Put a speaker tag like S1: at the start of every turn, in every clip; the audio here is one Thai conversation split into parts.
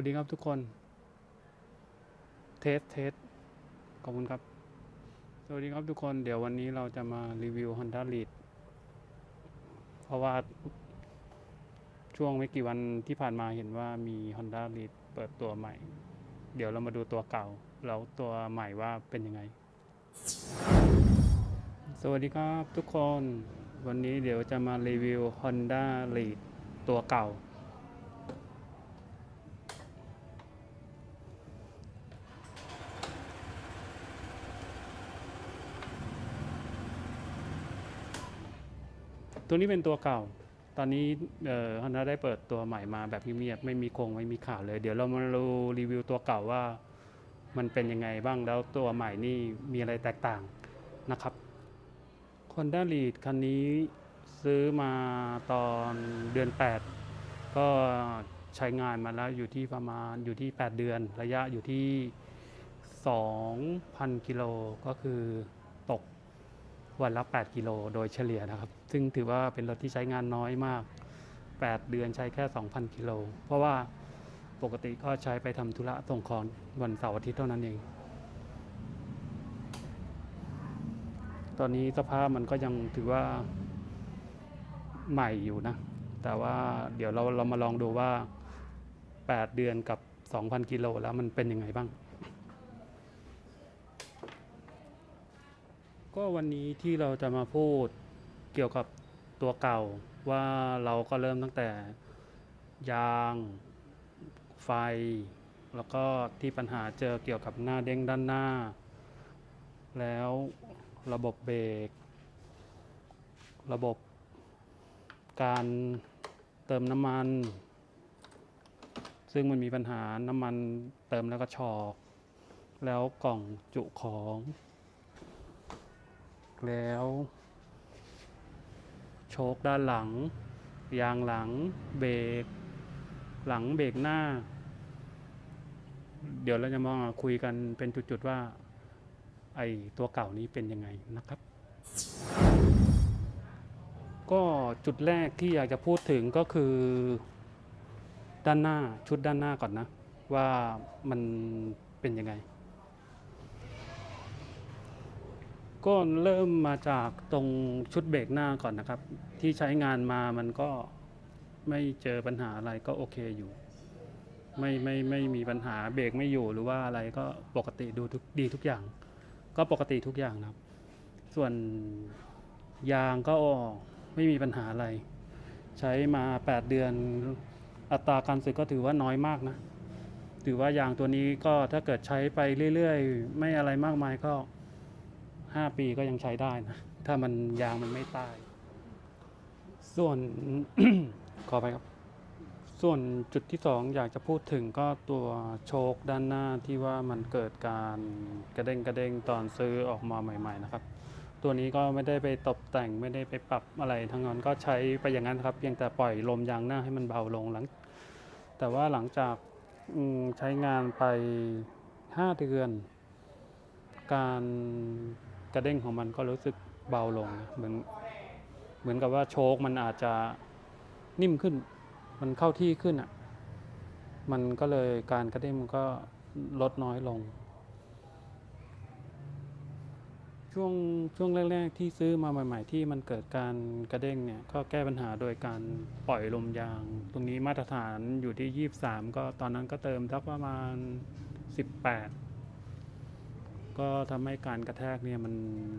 S1: วัสดีครับทุกคน เทสเทสขอบคุณครับ สวัสดีครับทุกคน เดี๋ยววันนี้เราจะมารีวิว Honda Lead เพราะว่าช่วงไม่กี่วันที่ผ่านมาเห็นว่ามี Honda Lead เปิดตัวใหม่ เดี๋ยวเรามาดูตัวเก่า แล้วตัวใหม่ว่าเป็นยังไง สวัสดีครับทุกคน วันนี้เดี๋ยวจะมารีวิว Honda Lead ตัวเก่า ตัวนี้เป็นตัวเก่า ตอนนี้เอ่อ Honda ได้เปิดตัวใหม่มาแบบเงียบๆไม่มีโครงไม่มีข่าวเลย เดี๋ยวเรามาดูรีวิวตัวเก่าว่ามันเป็นยังไงบ้างแล้วตัวใหม่นี่มีอะไรแตกต่างนะครับ Honda Lead คันนี้ซื้อมาตอนเดือน 8 ก็ใช้งานมาแล้วอยู่ที่ประมาณอยู่ที่ 8 เดือน ระยะอยู่ที่ 2,000 กิโลก็คือ วันละ 8 กิโลโดยเฉลี่ยนะครับ ซึ่งถือว่าเป็นรถที่ใช้งานน้อยมาก 8 เดือนใช้แค่ 2,000 กิโล เพราะว่าปกติก็ใช้ไปทำธุระส่งของวันเสาร์อาทิตย์เท่านั้นเอง ตอนนี้สภาพมันก็ยังถือว่าใหม่อยู่นะ แต่ว่าเดี๋ยวเราเรามาลองดูว่า 8 เดือนกับ 2,000 กิโลแล้วมันเป็นยังไงบ้าง ก็วันนี้ที่เราจะมาพูดเกี่ยวกับตัวเก่าว่าเราก็เริ่มตั้งแต่ยาง ไฟ แล้วก็ที่ปัญหาเจอเกี่ยวกับหน้าเด้งด้านหน้า แล้วระบบเบรกระบบการเติมน้ำมัน ซึ่งมันมีปัญหาน้ำมันเติมแล้วก็ชอก แล้วกล่องจุของ แล้ว โชคด้านหลัง ยางหลัง เบรก หลังเบรกหน้า เดี๋ยวเราจะมาคุยกันเป็นจุดๆว่า ไอตัวเก่านี้เป็นยังไงนะครับ ก็จุดแรกที่อยากจะพูดถึงก็คือ ด้านหน้าชุดด้านหน้าก่อนนะ ว่ามันเป็นยังไง ก็เริ่มมาจากตรงชุดเบรกหน้าก่อนนะครับ ที่ใช้งานมามันก็ไม่เจอปัญหาอะไรก็โอเคอยู่ ไม่ไม่ไม่มีปัญหาเบรกไม่อยู่หรือว่าอะไรก็ปกติดูทุกดีทุกอย่าง ก็ปกติทุกอย่างนะครับ ส่วนยางก็ไม่มีปัญหาอะไร ใช้มา 8 เดือนอัตราการสึกก็ถือว่าน้อยมากนะ ถือว่ายางตัวนี้ก็ถ้าเกิดใช้ไปเรื่อยๆ ไม่อะไรมากมายก็ 5ปีก็ยังใช้ได้นะ ถ้ามันยางมันไม่ตาย ส่วน ขอไปครับ ส่วนจุดที่สองอยากจะพูดถึงก็ตัวโชคด้านหน้าที่ว่ามันเกิดการกระเด้งกระเด้งตอนซื้อออกมาใหม่ ๆ นะครับ ตัวนี้ก็ไม่ได้ไปตกแต่งไม่ได้ไปปรับอะไรทั้งนั้นก็ใช้ไปอย่างนั้นครับเพียงแต่ปล่อยลมยางหน้าให้มันเบาลงหลัง แต่ว่าหลังจากใช้งานไป 5 เดือน การ กระเด้งของมันก็รู้สึกเบาลง เหมือนเหมือนกับว่าโชคมันอาจจะนิ่มขึ้น มันเข้าที่ขึ้นอะ มันก็เลยการกระเด้งมันก็ลดน้อยลง ช่วงช่วงแรก ๆ ที่ซื้อมาใหม่ ๆ ที่มันเกิดการกระเด้งเนี่ยก็แก้ปัญหาโดยการปล่อยลมยาง ตรงนี้มาตรฐานอยู่ที่ 23 ก็ตอนนั้นก็เติมทักประมาณ 18 ก็ทำให้การกระแทกเนี่ยมัน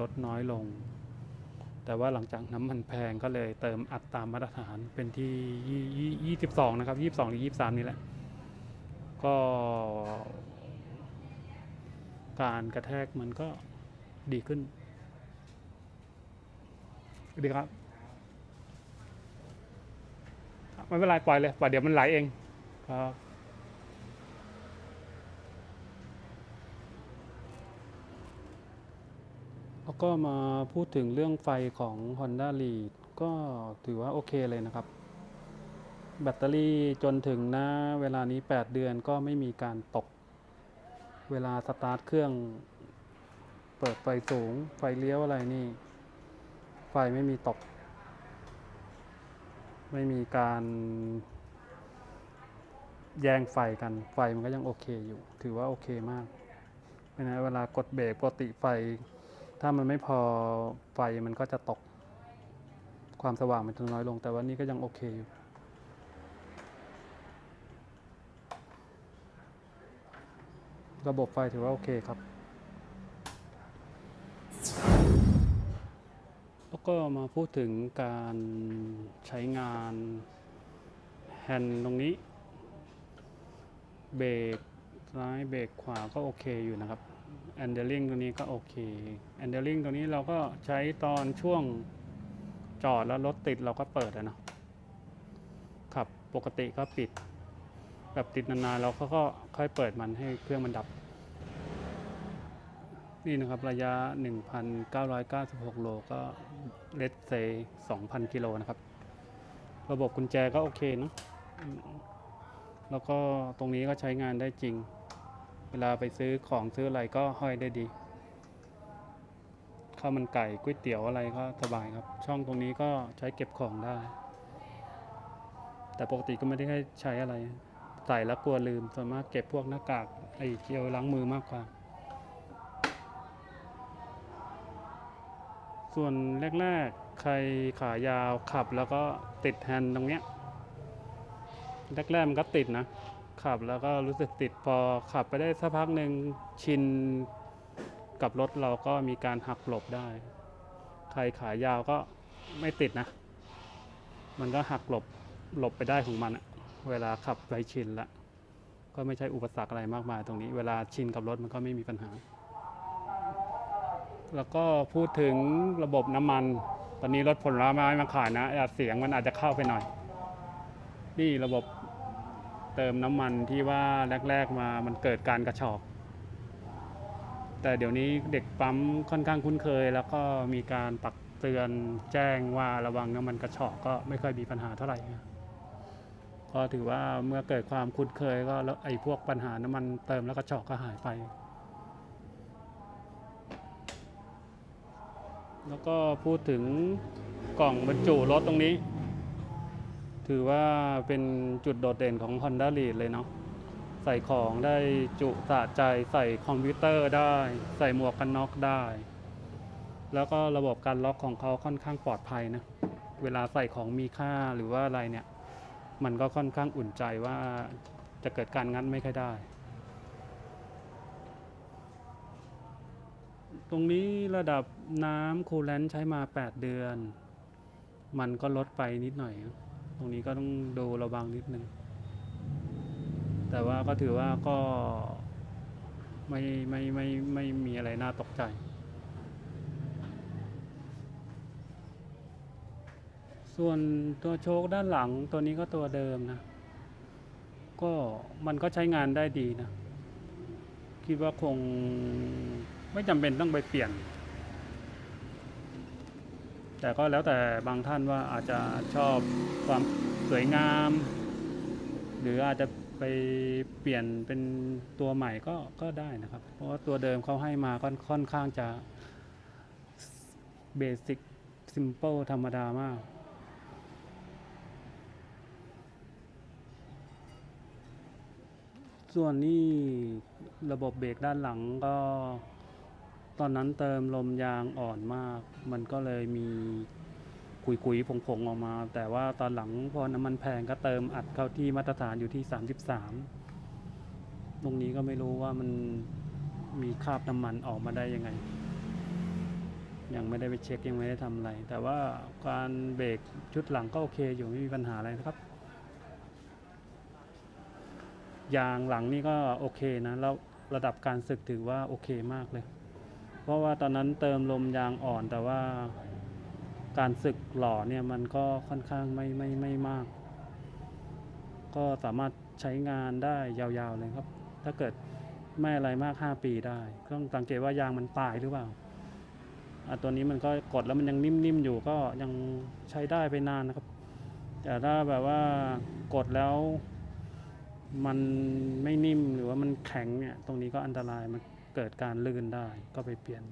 S1: ลดน้อยลง แต่ว่าหลังจากน้ำมันแพงก็เลยเติมอัดตามมาตรฐานเป็นที่ยี่ยี่ยี่สิบสองนะครับยี่สิบสองหรือยี่สิบสามนี่แหละ ก็ การกระแทกมันก็ดีขึ้น ดีครับ ไม่เป็นไรปล่อยเลยปล่อยเดี๋ยวมันไหลเองครับ แล้ว ก็มาพูดถึงเรื่องไฟของ Honda Lead ก็ถือว่าโอเคเลยนะครับ แบตเตอรี่จนถึงนะเวลานี้ 8 เดือนก็ไม่มีการตก เวลาสตาร์ทเครื่อง เปิดไฟสูง ไฟเลี้ยวอะไรนี่ ไฟไม่มีตก ไม่มีการแย่งไฟกัน ไฟมันก็ยังโอเคอยู่ ถือว่าโอเคมากเพราะนั้นเวลากดเบรกปกติไฟ ถ้ามันไม่พอไฟมันก็จะตก ความสว่างมันจะน้อยลง แต่ว่านี่ก็ยังโอเคอยู่ระบบไฟถือว่าโอเคครับ แล้วก็มาพูดถึงการใช้งานแฮนด์ตรงนี้ เบรกซ้ายเบรกขวาก็โอเคอยู่นะครับ แอนเดอร์ลิงตรงนี้ก็โอเคแอนเดอร์ลิงตรงนี้เราก็ใช้ตอนช่วงจอดแล้วรถติดเราก็เปิดอะเนาะขับปกติก็ปิด แบบติดนานๆเราก็ก็ค่อยเปิดมันให้เครื่องมันดับ นี่นะครับระยะ 1,996 โลก็เลสเซ2,000 กิโลนะครับ ระบบกุญแจก็โอเคเนอะแล้วก็ตรงนี้ก็ใช้งานได้จริง เวลาไปซื้อของซื้ออะไรก็ห้อยได้ดีข้าวมันไก่ก๋วยเตี๋ยวอะไรก็สบายครับ ช่องตรงนี้ก็ใช้เก็บของได้ แต่ปกติก็ไม่ได้ให้ใช้อะไร ใส่แล้วกลัวลืมส่วนมากเก็บพวกหน้ากากไอ้เจลล้างมือมากกว่า ส่วนแรกๆ ใครขายาวขับแล้วก็ติดแฮนด์ตรงเนี้ยแรกๆมันก็ติดนะ ขับแล้วก็รู้สึกติดพอขับไปได้สักพักหนึ่งชินกับรถเราก็มีการหักหลบได้ ใครขายาวก็ไม่ติดนะ มันก็หักหลบหลบไปได้ของมันเวลาขับไปชินละก็ไม่ใช่อุปสรรคอะไรมากมายตรงนี้ เวลาชินกับรถมันก็ไม่มีปัญหา แล้วก็พูดถึงระบบน้ำมัน ตอนนี้รถผลไม้มาขายนะเสียงมันอาจจะเข้าไปหน่อย นี่ระบบ เติมน้ำมันที่ว่าแรก ๆมามันเกิดการกระชอก แต่เดี๋ยวนี้เด็กปั๊มค่อนข้างคุ้นเคย แล้วก็มีการตักเตือนแจ้งว่าระวังน้ำมันกระชอกก็ไม่ค่อยมีปัญหาเท่าไหร่ก็ถือว่าเมื่อเกิดความคุ้นเคยก็แล้วไอ้พวกปัญหาน้ำมันเติมแล้วกระชอกก็หายไป แล้วก็พูดถึงกล่องบรรจุรถตรงนี้ ถือว่าเป็นจุดโดดเด่นของ Honda l e a d เลยเนาะใส่ของได้จุสะใจใส่คอมพิวเตอร์ได้ ใส่หมวกกันน็อกได้ แล้วก็ระบบการล็อกของเขาค่อนข้างปลอดภัยนะ เวลาใส่ของมีค่าหรือว่าอะไรเนี่ย มันก็ค่อนข้างอุ่นใจว่าจะเกิดการงัดไม่ค่อยได้ ตรงนี้ระดับน้ำคูลแลนต์ใช้มา 8 เดือน มันก็ลดไปนิดหน่อยนะ ตรงนี้ก็ต้องดูระวังนิดนึง แต่ว่าก็ถือว่าก็ไม่ไม่ไม่ไม่มีอะไรน่าตกใจ ส่วนตัวโชคด้านหลังตัวนี้ก็ตัวเดิมนะ ก็มันก็ใช้งานได้ดีนะ คิดว่าคงไม่จำเป็นต้องไปเปลี่ยน แต่ก็แล้วแต่บางท่านว่าอาจจะชอบความสวยงาม หรืออาจจะไปเปลี่ยนเป็นตัวใหม่ก็ก็ได้นะครับ เพราะว่าตัวเดิมเขาให้มาก็ค่อนข้างจะเบสิกซิมเ l ิลธรรมดามากส่วนนี้ระบบเบรกด้านหลังก็ ตอนนั้นเติมลมยางอ่อนมาก มันก็เลยมีขุยๆผงๆออกมา แต่ว่าตอนหลังพอน้ำมันแพงก็เติมอัดเข้าที่มาตรฐานอยู่ที่ 33 ตรงนี้ก็ไม่รู้ว่ามันมีคราบน้ำมันออกมาได้ยังไง ยังไม่ได้ไปเช็คยังไม่ได้ทำอะไร แต่ว่าการเบรกชุดหลังก็โอเคอยู่ไม่มีปัญหาอะไรนะครับ ยางหลังนี่ก็โอเคนะ แล้วระดับการสึกถือว่าโอเคมากเลย ราะว่าตอนนั้นเติมลมยางอ่อนแต่ว่าการสึกหล่อเนี่ยมันก็ค่อนข้างไม่ไม่ไม่มาก ก็สามารถใช้งานได้ยาวๆเลยครับ ถ้าเกิดไม่อะไรมาก 5 ปีได้ต้องสังเกตว่ายางมันตายหรือเปล่าอะตัวนี้มันก็กดแล้วมันยังนิ่มๆอยู่ก็ยังใช้ได้ไปนานนะครับ แต่ถ้าแบบว่ากดแล้วมันไม่นิ่มหรือว่ามันแข็งเนี่ยตรงนี้ก็อันตรายมัน เกิดการลื่นได้ก็ไปเปลี่ยน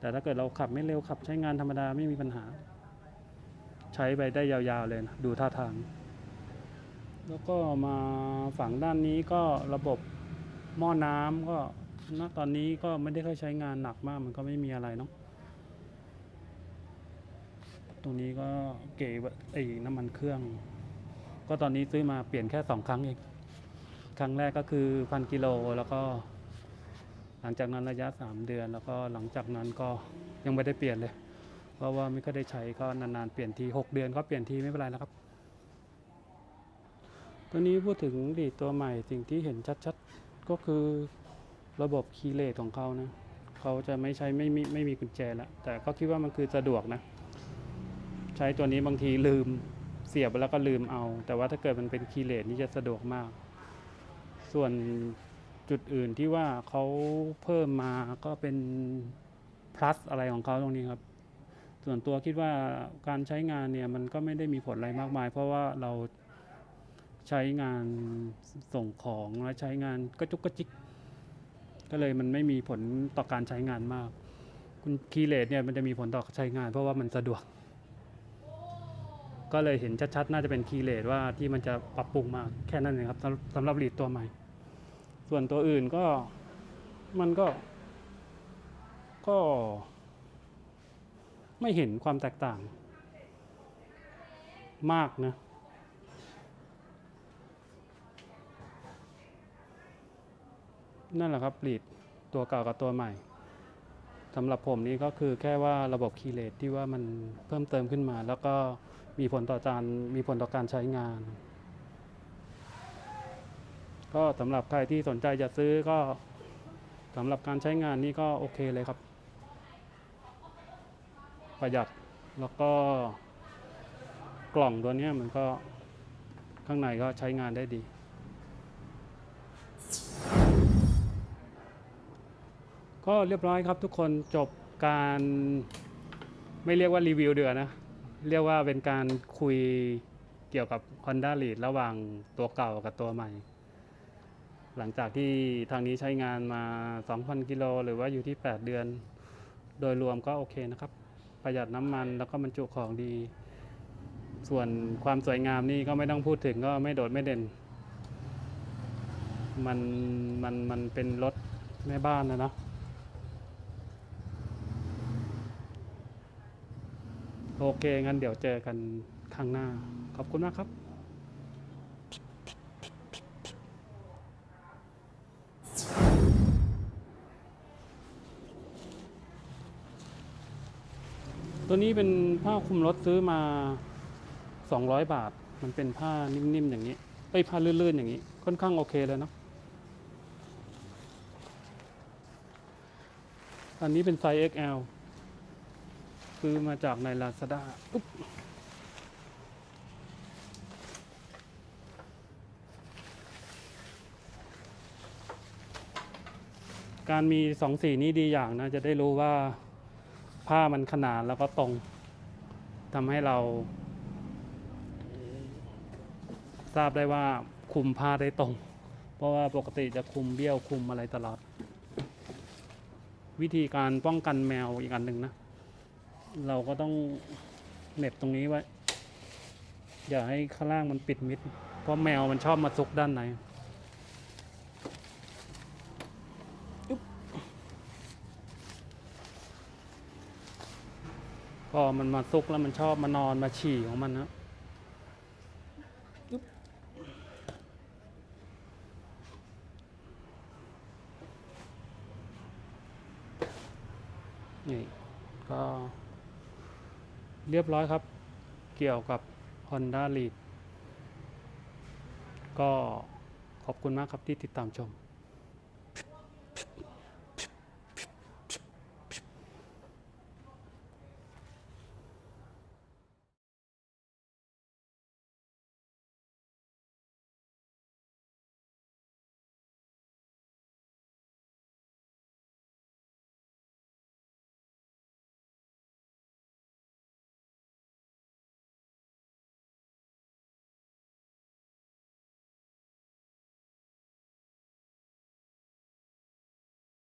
S1: แต่ถ้าเกิดเราขับไม่เร็วขับใช้งานธรรมดาไม่มีปัญหา ใช้ไปได้ยาวๆเลยนะดูท่าทาง แล้วก็มาฝั่งด้านนี้ก็ระบบหม้อน้ำก็ณตอนนี้ก็ไม่ได้ค่อยใช้งานหนักมากมันก็ไม่มีอะไรเนาะตรงนี้ก็เก๋ว่าไอ้น้ำมันเครื่อง ก็ตอนนี้ซื้อมาเปลี่ยนแค่สองครั้งเอง ครั้งแรกก็คือพันกิโลแล้วก็ ลังจากนั้นระยะ 3 เดือน แล้วก็หลังจากนั้นก็ยังไม่ได้เปลี่ยนเลย เพราะว่าไม่ก็ได้ใช้ก็นานๆเปลี่ยนที 6 เดือนก็เปลี่ยนทีไม่เป็นไรแล้วครับ ตัวนี้พูดถึงดีตัวใหม่สิ่งที่เห็นชัดๆ ก็คือระบบคีย์เลสของเขานะเขาจะไม่ใช้ไม่มีไม่มีกุญแจแล้วแต่ก็คิดว่ามันคือสะดวกนะ ใช้ตัวนี้บางทีลืมเสียบแล้วก็ลืมเอา แต่ว่าถ้าเกิดมันเป็นคีย์เลสนี่จะสะดวกมาก ส่วน จุดอื่นที่ว่าเขาเพิ่มมาก็เป็น plus อะไรของเขาตรงนี้ครับ ส่วนตัวคิดว่าการใช้งานเนี่ยมันก็ไม่ได้มีผลอะไรมากมาย เพราะว่าเราใช้งานส่งของและใช้งานกระจุกกระจิก ก็เลยมันไม่มีผลต่อการใช้งานมาก คุณคีย์เลสเนี่ยมันจะมีผลต่อใช้งาน เพราะว่ามันสะดวก ก็เลยเห็นชัดๆ น่าจะเป็นคีย์เลสว่าที่มันจะปรับปรุงมาแค่นั้นเองครับสำหรับรีดตัวใหม่ ส่วนตัวอื่นก็มันก็ ก็ ไม่เห็นความแตกต่าง มากนะ นั่นแหละครับลีดตัวเก่ากับตัวใหม่สำหรับผมนี่ก็คือแค่ว่าระบบคีย์เลสที่ว่ามันเพิ่มเติมขึ้นมา แล้วก็มีผลต่อการมีผลต่อการใช้งาน ก็สำหรับใครที่สนใจจะซื้อก็สำหรับการใช้งานนี่ก็โอเคเลยครับ ประหยัดแล้วก็กล่องตัวนี้มันก็ข้างในก็ใช้งานได้ดี ก็เรียบร้อยครับทุกคนจบการไม่เรียกว่ารีวิวเดือนะเรียกว่าเป็นการคุยเกี่ยวกับ Honda Lead ระหว่างตัวเก่ากับตัวใหม่ หลังจากที่ทางนี้ใช้งานมา 2,000 กิโลหรือว่าอยู่ที่ 8 เดือน โดยรวมก็โอเคนะครับ ประหยัดน้ำมันแล้วก็บรรจุของดี ส่วนความสวยงามนี่ก็ไม่ต้องพูดถึงก็ไม่โดดไม่เด่น มันมันมันเป็นรถแม่บ้านนะเนาะโอเคงั้นเดี๋ยวเจอกันข้างหน้า ขอบคุณมากครับ ตัวนี้เป็นผ้าคลุมรถซื้อมา 200 บาท มันเป็นผ้านิ่มๆอย่างนี้เอ้ผ้าลื่นๆอย่างนี้ ค่อนข้างโอเคเลยเนาะอันนี้เป็นไซส์ XL ซื้อมาจากใน Lazada อุ๊บการมีสองสีนี้ดีอย่างนะ จะได้รู้ว่า ผ้ามันขนาดแล้วก็ตรงทำให้เรา ทราบได้ว่าคุมผ้าได้ตรง เพราะว่าปกติจะคุมเบี้ยวคุมอะไรตลอด วิธีการป้องกันแมวอีกอันหนึ่งนะ เราก็ต้องเหน็บตรงนี้ไว้ อย่าให้ข้างล่างมันปิดมิด เพราะแมวมันชอบมาซุกด้านใน พอมันมาซุกแล้วมันชอบมานอนมาฉี่ของมันนะอึ๊บนี่ก็เรียบร้อยครับ เกี่ยวกับ Honda Lead ก็ขอบคุณมากครับที่ติดตามชม